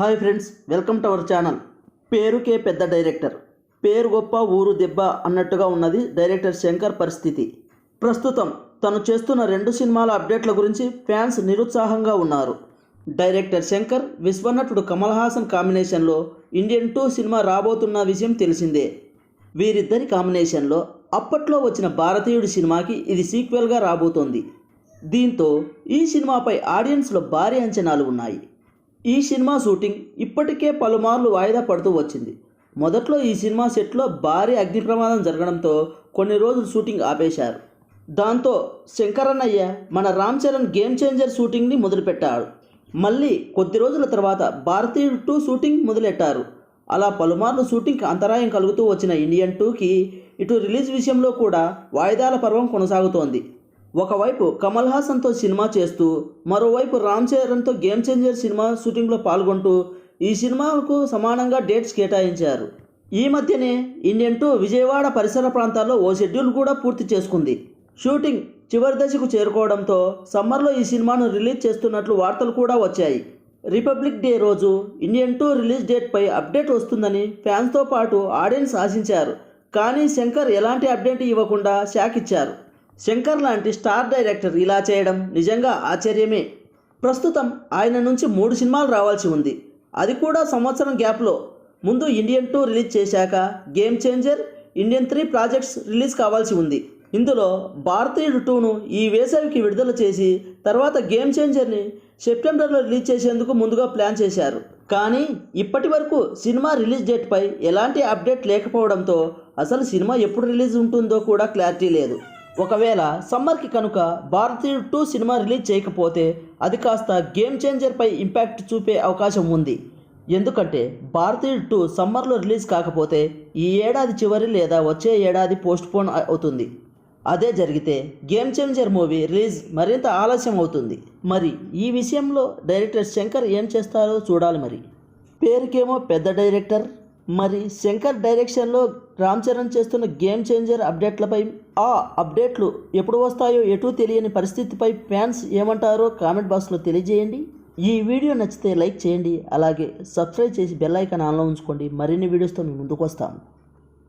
Hi friends welcome to our channel. పేరుకే పెద్ద director. పేరు గొప్ప ఊరు దెబ్బ అన్నట్టుగా ఉన్నది డైరెక్టర్ శంకర్ పరిస్థితి. ప్రస్తుతం తను చేస్తున్న రెండు సినిమాల అప్డేట్ల గురించి ఫ్యాన్స్ నిరుత్సాహంగా ఉన్నారు. డైరెక్టర్ శంకర్ విశ్వనటుడు కమల్ హాసన్ కాంబినేషన్లో ఇండియన్ టూ సినిమా రాబోతున్న విషయం తెలిసిందే. వీరిద్దరి కాంబినేషన్లో అప్పట్లో వచ్చిన భారతీయుడి సినిమాకి ఇది సీక్వెల్గా రాబోతోంది. దీంతో ఈ సినిమాపై ఆడియన్స్లో భారీ అంచనాలు ఉన్నాయి. ఈ సినిమా షూటింగ్ ఇప్పటికే పలుమార్లు వాయిదా పడుతూ వచ్చింది. మొదట్లో ఈ సినిమా సెట్లో భారీ అగ్ని ప్రమాదం జరగడంతో కొన్ని రోజులు షూటింగ్ ఆపేశారు. దాంతో శంకరన్నయ్య మన రామ్ చరణ్ గేమ్ చేంజర్ షూటింగ్ని మొదలుపెట్టాడు. మళ్ళీ కొద్ది రోజుల తర్వాత భారతీయుడు టూ షూటింగ్ మొదలెట్టారు. అలా పలుమార్లు షూటింగ్కి అంతరాయం కలుగుతూ వచ్చిన ఇండియన్ టూకి ఇటు రిలీజ్ విషయంలో కూడా వాయిదాల పర్వం కొనసాగుతోంది. ఒకవైపు కమల్ హాసన్తో సినిమా చేస్తూ మరోవైపు రామ్ చరణ్తో గేమ్ చేంజర్ సినిమా షూటింగ్లో పాల్గొంటూ ఈ సినిమాకు సమానంగా డేట్స్ కేటాయించారు. ఈ మధ్యనే ఇండియన్ టూ విజయవాడ పరిసర ప్రాంతాల్లో ఓ షెడ్యూల్ కూడా పూర్తి చేసుకుంది. షూటింగ్ చివరి దశకు చేరుకోవడంతో సమ్మర్లో ఈ సినిమాను రిలీజ్ చేస్తున్నట్లు వార్తలు కూడా వచ్చాయి. రిపబ్లిక్ డే రోజు ఇండియన్ టూ రిలీజ్ డేట్పై అప్డేట్ వస్తుందని ఫ్యాన్స్తో పాటు ఆడియన్స్ ఆశించారు. కానీ శంకర్ ఎలాంటి అప్డేట్ ఇవ్వకుండా షాక్ ఇచ్చారు. శంకర్ లాంటి స్టార్ డైరెక్టర్ ఇలా చేయడం నిజంగా ఆశ్చర్యమే. ప్రస్తుతం ఆయన నుంచి మూడు సినిమాలు రావాల్సి ఉంది. అది కూడా సంవత్సరం గ్యాప్లో. ముందు ఇండియన్ టూ రిలీజ్ చేశాక game changer Indian three projects release కావాల్సి ఉంది. ఇందులో భారతీయుడు టూను ఈ వేసవికి విడుదల చేసి తర్వాత గేమ్ చేంజర్ని సెప్టెంబర్లో రిలీజ్ చేసేందుకు ముందుగా ప్లాన్ చేశారు. కానీ ఇప్పటి వరకు సినిమా రిలీజ్ డేట్పై ఎలాంటి అప్డేట్ లేకపోవడంతో అసలు సినిమా ఎప్పుడు రిలీజ్ ఉంటుందో కూడా క్లారిటీ లేదు. ఒకవేళ సమ్మర్కి కనుక భారతీయుడు టూ సినిమా రిలీజ్ చేయకపోతే అది కాస్త గేమ్ చేంజర్పై ఇంపాక్ట్ చూపే అవకాశం ఉంది. ఎందుకంటే భారతీయుడు టూ సమ్మర్లో రిలీజ్ కాకపోతే ఈ ఏడాది చివరి లేదా వచ్చే ఏడాది పోస్ట్పోన్ అవుతుంది. అదే జరిగితే గేమ్ చేంజర్ మూవీ రిలీజ్ మరింత ఆలస్యం అవుతుంది. మరి ఈ విషయంలో డైరెక్టర్ శంకర్ ఏం చేస్తారో చూడాలి మరి. పేరుకేమో పెద్ద డైరెక్టర్. మరి శంకర్ డైరెక్షన్లో రామ్ చరణ్ చేస్తున్న గేమ్ చేంజర్ అప్డేట్లపై ఆ అప్డేట్లు ఎప్పుడు వస్తాయో ఎటూ తెలియని పరిస్థితిపై ఫ్యాన్స్ ఏమంటారో కామెంట్ బాక్స్లో తెలియజేయండి. ఈ వీడియో నచ్చితే లైక్ చేయండి అలాగే సబ్స్క్రైబ్ చేసి బెల్ ఐకాన్ ఆన్లో ఉంచుకోండి. మరిన్ని వీడియోస్తో మీ ముందుకు వస్తాము